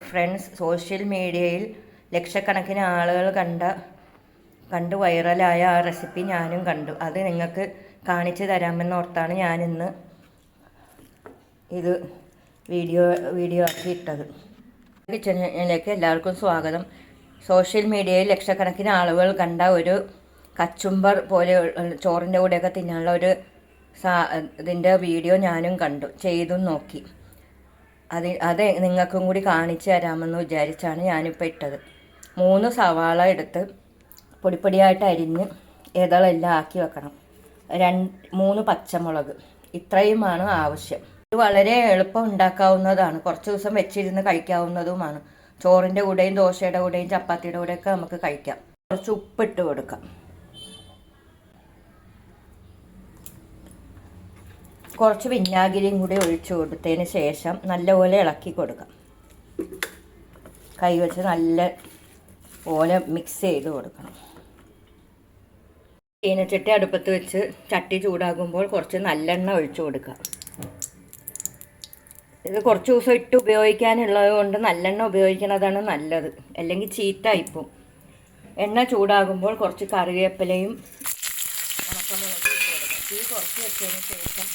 Friends social മീഡിയയിൽ ലക്ഷക്കണക്കിന് ആളുകൾ കണ്ട കണ്ട് വൈറലായ ആ റെസിപ്പി ഞാനും കണ്ടു. അത് നിങ്ങൾക്ക് കാണിച്ചു തരാമെന്നോർത്താണ് ഞാനിന്ന് ഇത് വീഡിയോ വീഡിയോ ആക്കി ഇട്ടത്. കിച്ചണിലേക്ക് എല്ലാവർക്കും സ്വാഗതം. സോഷ്യൽ മീഡിയയിൽ ലക്ഷക്കണക്കിന് ആളുകൾ കണ്ട ഒരു കച്ചുംബർ പോലെ ചോറിന്റെ കൂടെയൊക്കെ തിന്നാനുള്ള ഒരു സാ ഇതിന്റെ വീഡിയോ ഞാനും കണ്ടു. ചെയ്തും നോക്കി. അത് അത് നിങ്ങൾക്കും കൂടി കാണിച്ചു തരാമെന്ന് വിചാരിച്ചാണ് ഞാനിപ്പോൾ ഇട്ടത്. മൂന്ന് സവാള എടുത്ത് പൊടിപ്പൊടിയായിട്ട് അരിഞ്ഞ് ഇതളെല്ലാം ആക്കി വെക്കണം. രണ്ട് മൂന്ന് പച്ചമുളക്. ഇത്രയുമാണ് ആവശ്യം. ഇത് വളരെ എളുപ്പം ഉണ്ടാക്കാവുന്നതാണ്. കുറച്ച് ദിവസം വെച്ചിരുന്ന് കഴിക്കാവുന്നതുമാണ്. ചോറിന്റെ കൂടെയും ദോശയുടെ കൂടെയും ചപ്പാത്തിയുടെ കൂടെയൊക്കെ നമുക്ക് കഴിക്കാം. കുറച്ച് ഉപ്പിട്ട് കൊടുക്കാം. കുറച്ച് വിനാഗിരിയും കൂടി ഒഴിച്ചു കൊടുത്തതിന് ശേഷം നല്ലപോലെ ഇളക്കി കൊടുക്കാം. കൈ വെച്ച് നല്ല പോലെ മിക്സ് ചെയ്ത് കൊടുക്കണം. ചീനച്ചട്ടി അടുപ്പത്ത് വെച്ച് ചട്ടി ചൂടാകുമ്പോൾ കുറച്ച് നല്ലെണ്ണ ഒഴിച്ചു കൊടുക്കാം. ഇത് കുറച്ച് ദിവസം ഇട്ട് ഉപയോഗിക്കാനുള്ളത് കൊണ്ട് നല്ലെണ്ണ ഉപയോഗിക്കുന്നതാണ് നല്ലത്. അല്ലെങ്കിൽ ചീത്തായിപ്പോവും എണ്ണ ചൂടാകുമ്പോൾ കുറച്ച് കറിവേപ്പിലയും ഉണക്കമുളകും തീ കുറച്ച് വെച്ചതിന് ശേഷം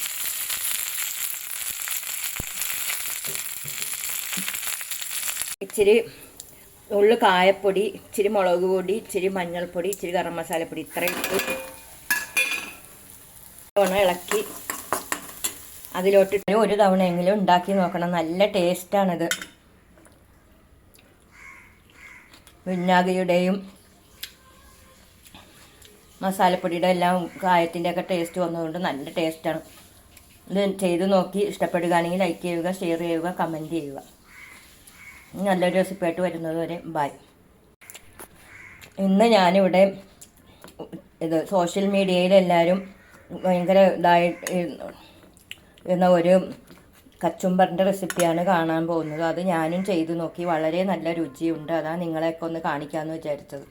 ഇച്ചിരി ഉള്ളു കായപ്പൊടി ഇച്ചിരി മുളക് പൊടി ഇച്ചിരി മഞ്ഞൾപ്പൊടി ഇച്ചിരി ഗരം മസാലപ്പൊടി ഇത്രയും ഒന്ന് ഇളക്കി അതിലോട്ട് ഒരു തവണയെങ്കിലും ഉണ്ടാക്കി നോക്കണം. നല്ല ടേസ്റ്റാണിത്. വിനാഗിരിയുടെയും മസാലപ്പൊടിയുടെ എല്ലാം കായത്തിന്റെ ഒക്കെ ടേസ്റ്റ് വന്നതുകൊണ്ട് നല്ല ടേസ്റ്റാണ്. ഇത് ചെയ്ത് നോക്കി. ഇഷ്ടപ്പെടുകയാണെങ്കിൽ ലൈക്ക് ചെയ്യുക ഷെയർ ചെയ്യുക കമന്റ് ചെയ്യുക. നല്ലൊരു റെസിപ്പിയായിട്ട് വരുന്നത് വരെ ബൈ ഇന്ന് ഞാനിവിടെ ഇത് സോഷ്യൽ മീഡിയയിൽ എല്ലാവരും ഭയങ്കര ഇതായിട്ട് എന്ന ഒരു കച്ചുംബറിന്റെ റെസിപ്പിയാണ് കാണാൻ പോകുന്നത്. അത് ഞാനും ചെയ്തു നോക്കി. വളരെ നല്ല രുചിയുണ്ട്. അതാണ് നിങ്ങളെയൊക്കെ ഒന്ന് കാണിക്കാമെന്ന് വിചാരിച്ചത്.